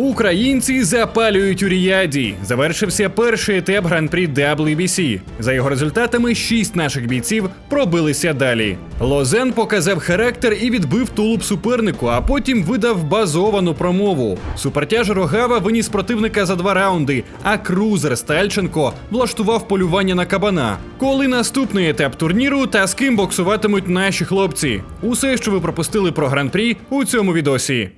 Українці запалюють у Ріяді. Завершився перший етап гран-прі WBC. За його результатами, шість наших бійців пробилися далі. Лозен показав характер і відбив тулуб супернику, а потім видав базовану промову. Супертяж Рогава виніс противника за два раунди, а крузер Стальченко влаштував полювання на кабана. Коли наступний етап турніру та з ким боксуватимуть наші хлопці? Усе, що ви пропустили про гран-прі у цьому відосі.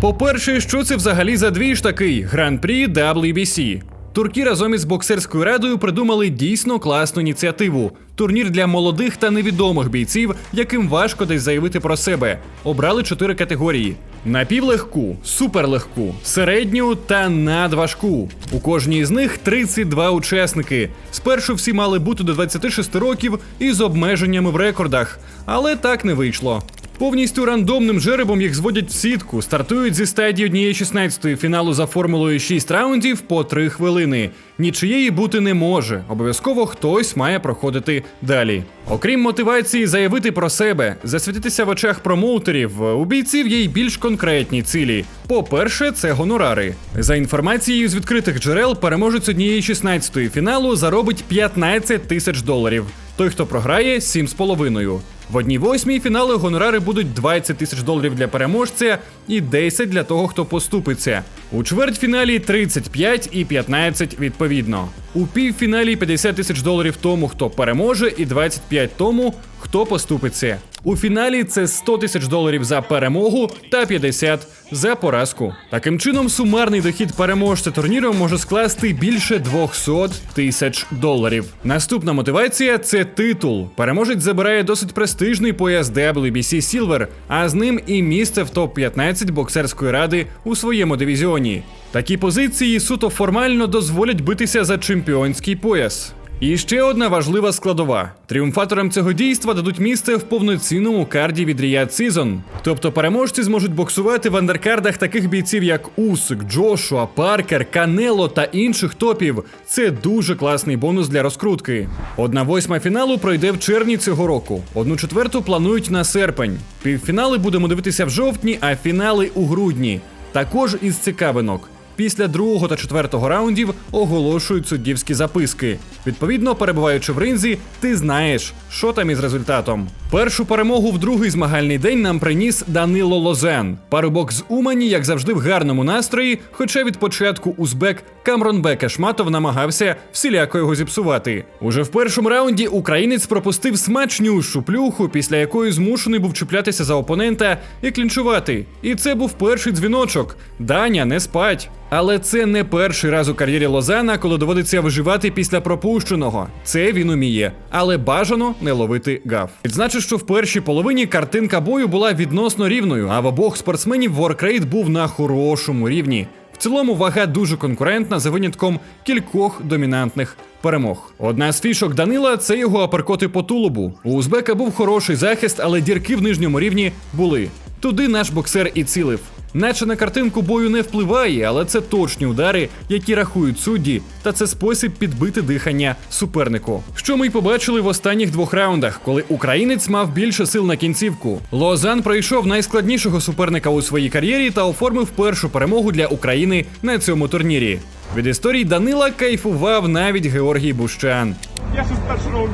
По-перше, що це взагалі за двіж такий гран-прі WBC? Турки разом із боксерською радою придумали дійсно класну ініціативу. Турнір для молодих та невідомих бійців, яким важко десь заявити про себе. Обрали чотири категорії: напівлегку, суперлегку, середню та надважку. У кожній з них 32 учасники. Спершу всі мали бути до 26 років із обмеженнями в рекордах, але так не вийшло. Повністю рандомним жеребом їх зводять в сітку, стартують зі стадії однієї 16 фіналу за формулою 6 раундів по 3 хвилини. Нічиєї бути не може. Обов'язково хтось має проходити далі. Окрім мотивації заявити про себе, засвітитися в очах промоутерів, у бійців є й більш конкретні цілі. По-перше, це гонорари. За інформацією з відкритих джерел, переможець однієї 16 фіналу заробить 15 тисяч доларів. Той, хто програє, 7,5. В одній восьмій фінали гонорари будуть 20 тисяч доларів для переможця і 10 для того, хто поступиться. У чвертьфіналі 35 і 15 відповідно. У півфіналі 50 тисяч доларів тому, хто переможе, і 25 тому, хто поступиться. У фіналі це 100 тисяч доларів за перемогу та 50 за поразку. Таким чином, сумарний дохід переможця турніру може скласти більше 200 тисяч доларів. Наступна мотивація це титул. Переможець забирає досить престижний пояс WBC Silver, а з ним і місце в топ-15 боксерської ради у своєму дивізіоні. Такі позиції суто формально дозволять битися за чемпіонський пояс. І ще одна важлива складова: тріумфаторам цього дійства дадуть місце в повноцінному карді від Riyadh Season. Тобто переможці зможуть боксувати в андеркардах таких бійців, як Усик, Джошуа, Паркер, Канело та інших топів. Це дуже класний бонус для розкрутки. Одна восьма фіналу пройде в червні цього року. Одну четверту планують на серпень. Півфінали будемо дивитися в жовтні, а фінали у грудні. Також із цікавинок. Після другого та четвертого раундів оголошують суддівські записки. Відповідно, перебуваючи в ринзі, ти знаєш, що там із результатом. Першу перемогу в другий змагальний день нам приніс Данило Лозен. Парубок з Умані, як завжди, в гарному настрої, хоча від початку узбек Камронбек Ашматов намагався всіляко його зіпсувати. Уже в першому раунді українець пропустив смачнющу плюху, після якої змушений був чіплятися за опонента і клінчувати. І це був перший дзвіночок. Даня, не спать. Але це не перший раз у кар'єрі Лозана, коли доводиться виживати після пропущеного. Це він уміє, але бажано не ловити гав. Відзначу, що в першій половині картинка бою була відносно рівною, а в обох спортсменів воркрейт був на хорошому рівні. В цілому вага дуже конкурентна за винятком кількох домінантних перемог. Одна з фішок Данила це його аперкоти по тулубу. У Узбека був хороший захист, але дірки в нижньому рівні були. Туди наш боксер і цілив. Наче на картинку бою не впливає, але це точні удари, які рахують судді, та це спосіб підбити дихання супернику. Що ми й побачили в останніх двох раундах, коли українець мав більше сил на кінцівку. Лозан пройшов найскладнішого суперника у своїй кар'єрі та оформив першу перемогу для України на цьому турнірі. Від історії Данила кайфував навіть Георгій Бущан. Я щось перший раунд.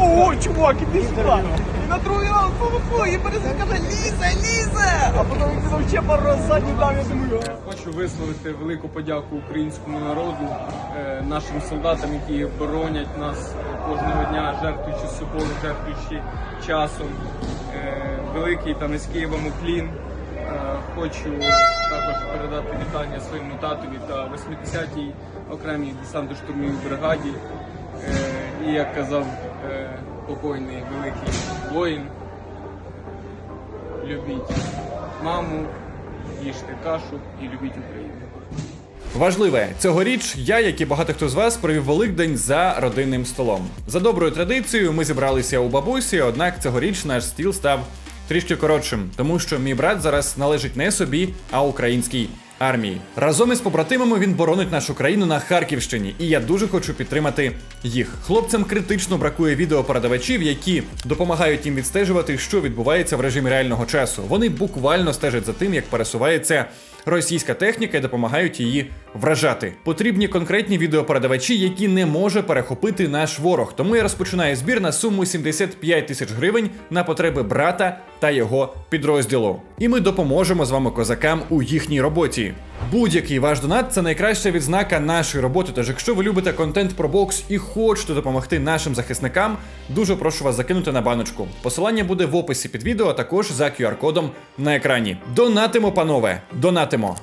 Ого, чувак, іди сюди. На другий раунд фу-фу-фу, і каже, лізе, лізе. А потім він казав, ще пару раз задній дав, я думаю. Хочу висловити велику подяку українському народу, е, нашим солдатам, які боронять нас кожного дня, жертвуючи собою, жертвуючи часом. Е, Великий та низький вам уклін. Е, Хочу також передати вітання своєму татові та 80-й окремій десантно-штурмовій бригаді. Е, І як казав покойний великий воїн, любіть маму, їжте кашу і любіть Україну. Важливе, цьогоріч я, як і багато хто з вас, провів Великдень за родинним столом. За доброю традицією, ми зібралися у бабусі, однак цьогоріч наш стіл став трішки коротшим, тому що мій брат зараз належить не собі, а українській армії. Разом із побратимами він боронить нашу країну на Харківщині, і я дуже хочу підтримати їх. Хлопцям критично бракує відеопередавачів, які допомагають їм відстежувати, що відбувається в режимі реального часу. Вони буквально стежать за тим, як пересувається російська техніка і допомагають її вражати. Потрібні конкретні відеопередавачі, які не може перехопити наш ворог. Тому я розпочинаю збір на суму 75 тисяч гривень на потреби брата та його підрозділу. І ми допоможемо з вами козакам у їхній роботі. Будь-який ваш донат це найкраща відзнака нашої роботи. Тож, якщо ви любите контент про бокс і хочете допомогти нашим захисникам, дуже прошу вас закинути на баночку. Посилання буде в описі під відео, а також за QR-кодом на екрані. Донатимо, панове! Донатимо!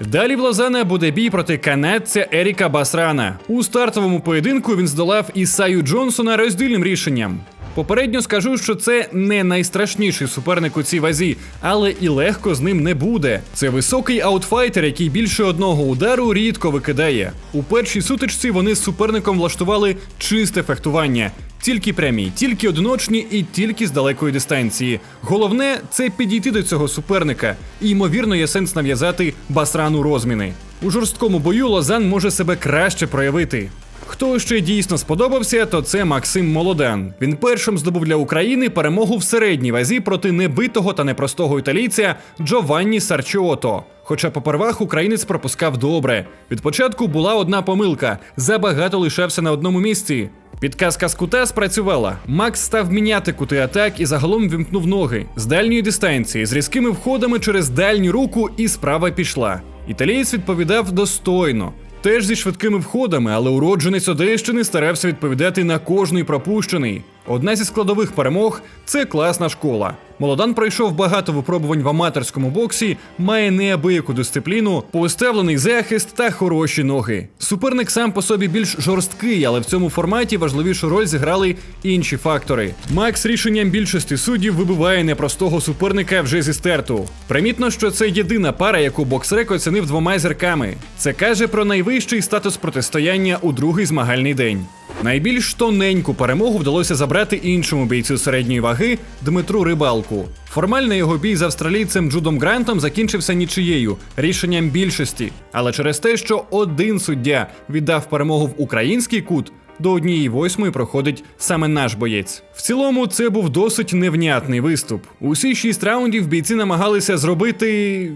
Далі в Лозана буде бій проти канадця Еріка Басрана. У стартовому поєдинку він здолав Ісаю Джонсона роздільним рішенням. Попередньо скажу, що це не найстрашніший суперник у цій вазі, але і легко з ним не буде. Це високий аутфайтер, який більше одного удару рідко викидає. У першій сутичці вони з суперником влаштували чисте фехтування. Тільки прямі, тільки одиночні і тільки з далекої дистанції. Головне це підійти до цього суперника, і ймовірно є сенс нав'язати басрану розміни. У жорсткому бою Лозан може себе краще проявити. Хто ще дійсно сподобався, то це Максим Молодан. Він першим здобув для України перемогу в середній вазі проти небитого та непростого італійця Джованні Сарчіото. Хоча попервах українець пропускав добре. Від початку була одна помилка: забагато лишався на одному місці. Підказка з кута спрацювала. Макс став міняти кути атак і загалом вімкнув ноги з дальньої дистанції, з різкими входами через дальню руку, і справа пішла. Італієць відповідав достойно. Теж зі швидкими входами, але уродженець Одещини старався відповідати на кожний пропущений. Одна зі складових перемог це класна школа. Молодан пройшов багато випробувань в аматорському боксі, має неабияку дисципліну, поставлений захист та хороші ноги. Суперник сам по собі більш жорсткий, але в цьому форматі важливішу роль зіграли інші фактори. Макс рішенням більшості суддів вибиває непростого суперника вже зі стерту. Примітно, що це єдина пара, яку боксрек оцінив двома зірками. Це каже про найвищий статус протистояння у другий змагальний день. Найбільш тоненьку перемогу вдалося забрати іншому бійцю середньої ваги Дмитру Рибалку. Формально його бій з австралійцем Джудом Грантом закінчився нічиєю рішенням більшості, але через те, що один суддя віддав перемогу в український кут. До однієї восьмої проходить саме наш боєць. В цілому, це був досить невнятний виступ. Усі шість раундів бійці намагалися зробити.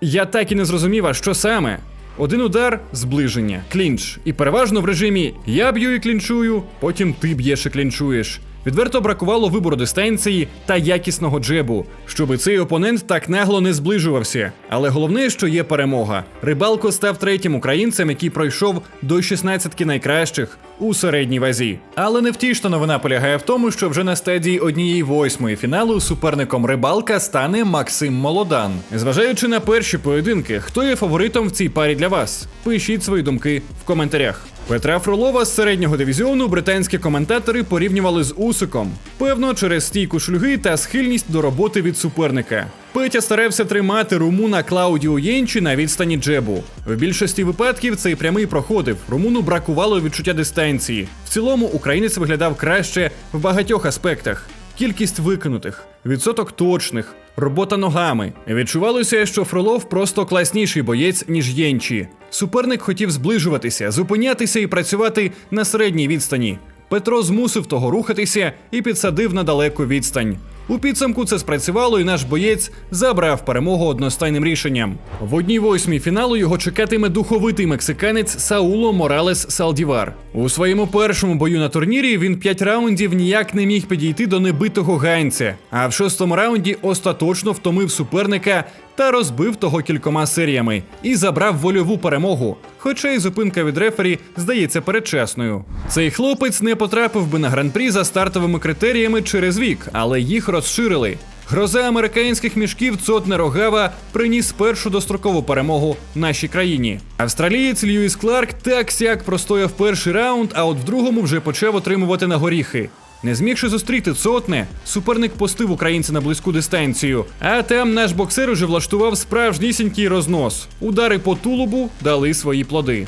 Я так і не зрозумів, а що саме. Один удар зближення, клінч. І переважно в режимі я б'ю і клінчую, потім ти б'єш і клінчуєш. Відверто бракувало вибору дистанції та якісного джебу, щоби цей опонент так нагло не зближувався. Але головне, що є перемога. Рибалко став третім українцем, який пройшов до 16 найкращих у середній вазі. Але невтішна новина полягає в тому, що вже на стадії однієї восьмої фіналу суперником рибалка стане Максим Молодан. Зважаючи на перші поєдинки, хто є фаворитом в цій парі для вас? Пишіть свої думки в коментарях. Петра Фролова з середнього дивізіону британські коментатори порівнювали з Усиком, певно, через стійку шлюги та схильність до роботи від суперника. Петя старався тримати румуна Клаудіо Єнчі на відстані джебу. В більшості випадків цей прямий проходив. Румуну бракувало відчуття дистанції. В цілому українець виглядав краще в багатьох аспектах. Кількість викинутих, відсоток точних, робота ногами. Відчувалося, що Фролов просто класніший боєць, ніж Єнчі. Суперник хотів зближуватися, зупинятися і працювати на середній відстані. Петро змусив того рухатися і підсадив на далеку відстань. У підсумку це спрацювало, і наш боєць забрав перемогу одностайним рішенням. В одній восьмій фіналу його чекатиме духовитий мексиканець Сауло Моралес Салдівар. У своєму першому бою на турнірі він п'ять раундів ніяк не міг підійти до небитого ганця, а в шостому раунді остаточно втомив суперника та розбив того кількома серіями і забрав вольову перемогу. Хоча й зупинка від рефері здається передчасною. Цей хлопець не потрапив би на гран-прі за стартовими критеріями через вік, але їх розширили. Гроза американських мішків Цотне Рогава приніс першу дострокову перемогу нашій країні. Австралієць Льюіс Кларк так сяк простояв перший раунд, а от в другому вже почав отримувати на горіхи. Не змігши зустріти цотне, суперник постив українця на близьку дистанцію. А там наш боксер уже влаштував справжнісінький рознос. Удари по тулубу дали свої плоди.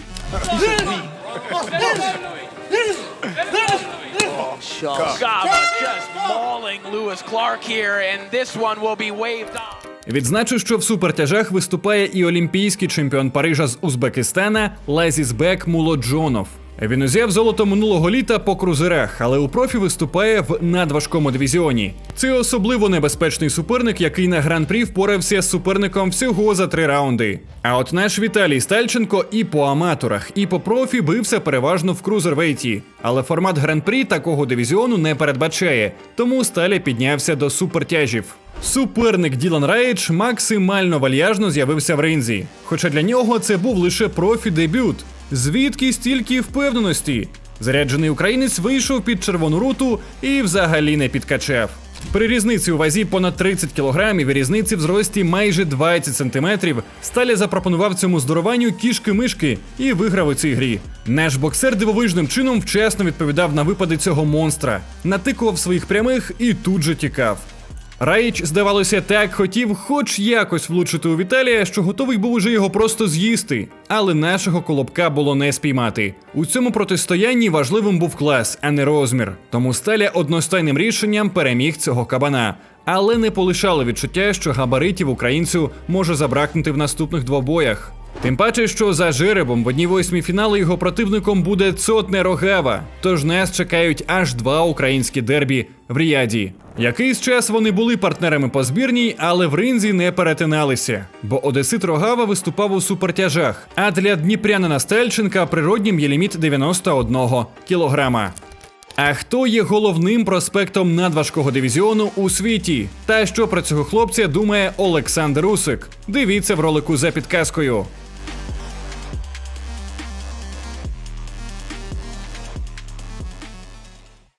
Відзначу, що в супертяжах виступає і олімпійський чемпіон Парижа з Узбекистана Лазізбек Мулоджонов. Він узяв золото минулого літа по крузерах, але у профі виступає в надважкому дивізіоні. Це особливо небезпечний суперник, який на гран-прі впорався з суперником всього за три раунди. А от наш Віталій Стальченко і по аматорах, і по профі бився переважно в крузервейті. Але формат гран-прі такого дивізіону не передбачає, тому Сталя піднявся до супертяжів. Суперник Ділан Рейдж максимально вальяжно з'явився в ринзі. Хоча для нього це був лише профі-дебют. Звідки стільки впевненості? Заряджений українець вийшов під червону руту і взагалі не підкачав. При різниці у вазі понад 30 кілограмів і різниці в зрості майже 20 сантиметрів Сталя запропонував цьому здорованню кішки-мишки і виграв у цій грі. Наш боксер дивовижним чином вчасно відповідав на випади цього монстра, натикував своїх прямих і тут же тікав. Райч, здавалося, так хотів хоч якось влучити у Віталія, що готовий був уже його просто з'їсти. Але нашого колобка було не спіймати. У цьому протистоянні важливим був клас, а не розмір. Тому Сталя одностайним рішенням переміг цього кабана. Але не полишало відчуття, що габаритів українцю може забракнути в наступних двобоях. Тим паче, що за жеребом в одній восьмій фіналу його противником буде Цотне Рогава. Тож нас чекають аж два українські дербі в Ріаді. Якийсь час вони були партнерами по збірній, але в ринзі не перетиналися, бо Одесит Рогава виступав у супертяжах. А для Дніпрянина Стельченка природнім є ліміт 91 кілограма. А хто є головним проспектом надважкого дивізіону у світі? Та що про цього хлопця думає Олександр Усик? Дивіться в ролику за підказкою.